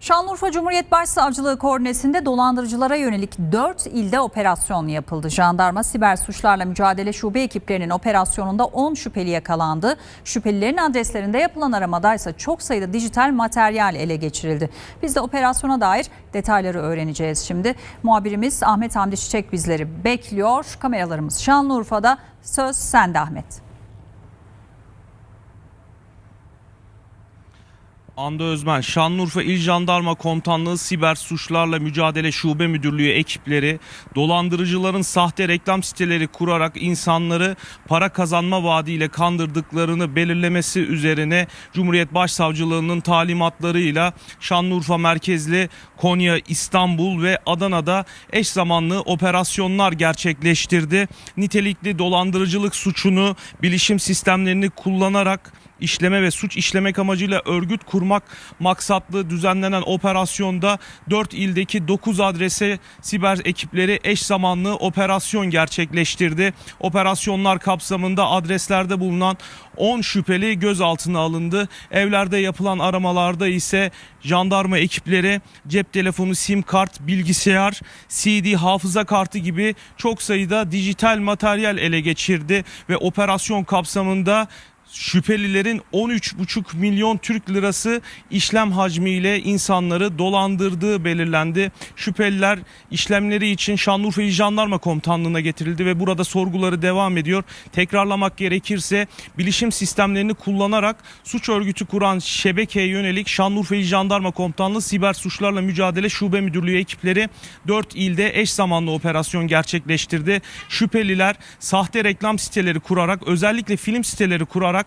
Şanlıurfa Cumhuriyet Başsavcılığı koordinesinde dolandırıcılara yönelik 4 ilde operasyon yapıldı. Jandarma siber suçlarla mücadele şube ekiplerinin operasyonunda 10 şüpheli yakalandı. Şüphelilerin adreslerinde yapılan aramada ise çok sayıda dijital materyal ele geçirildi. Biz de operasyona dair detayları öğreneceğiz şimdi. Muhabirimiz Ahmet Hamdi Çiçek bizleri bekliyor. Kameralarımız Şanlıurfa'da. Söz sende Ahmet. Anda Özmen, Şanlıurfa İl Jandarma Komutanlığı Siber Suçlarla Mücadele Şube Müdürlüğü ekipleri dolandırıcıların sahte reklam siteleri kurarak insanları para kazanma vaadiyle kandırdıklarını belirlemesi üzerine Cumhuriyet Başsavcılığının talimatlarıyla Şanlıurfa merkezli Konya, İstanbul ve Adana'da eş zamanlı operasyonlar gerçekleştirdi. Nitelikli dolandırıcılık suçunu bilişim sistemlerini kullanarak işleme ve suç işlemek amacıyla örgüt kurmak maksatlı düzenlenen operasyonda 4 ildeki 9 adrese siber ekipleri eş zamanlı operasyon gerçekleştirdi. Operasyonlar kapsamında adreslerde bulunan 10 şüpheli gözaltına alındı. Evlerde yapılan aramalarda ise jandarma ekipleri cep telefonu, sim kart, bilgisayar, CD, hafıza kartı gibi çok sayıda dijital materyal ele geçirdi ve operasyon kapsamında şüphelilerin 13,5 milyon Türk lirası işlem hacmiyle insanları dolandırdığı belirlendi. Şüpheliler işlemleri için Şanlıurfa İl Jandarma Komutanlığı'na getirildi ve burada sorguları devam ediyor. Tekrarlamak gerekirse bilişim sistemlerini kullanarak suç örgütü kuran şebekeye yönelik Şanlıurfa İl Jandarma Komutanlığı Siber Suçlarla Mücadele Şube Müdürlüğü ekipleri 4 ilde eş zamanlı operasyon gerçekleştirdi. Şüpheliler sahte reklam siteleri kurarak özellikle film siteleri kurarak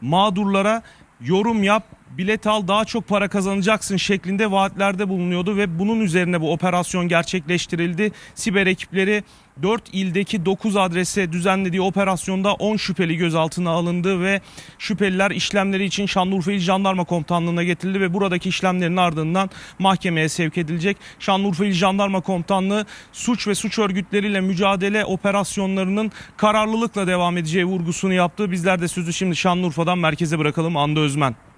mağdurlara yorum yap, bilet al daha çok para kazanacaksın şeklinde vaatlerde bulunuyordu ve bunun üzerine bu operasyon gerçekleştirildi. Siber ekipleri 4 ildeki 9 adrese düzenlediği operasyonda 10 şüpheli gözaltına alındı ve şüpheliler işlemleri için Şanlıurfa İl Jandarma Komutanlığı'na getirildi ve buradaki işlemlerin ardından mahkemeye sevk edilecek. Şanlıurfa İl Jandarma Komutanlığı suç ve suç örgütleriyle mücadele operasyonlarının kararlılıkla devam edeceği vurgusunu yaptı. Bizler de sözü şimdi Şanlıurfa'dan merkeze bırakalım Anda Özmen.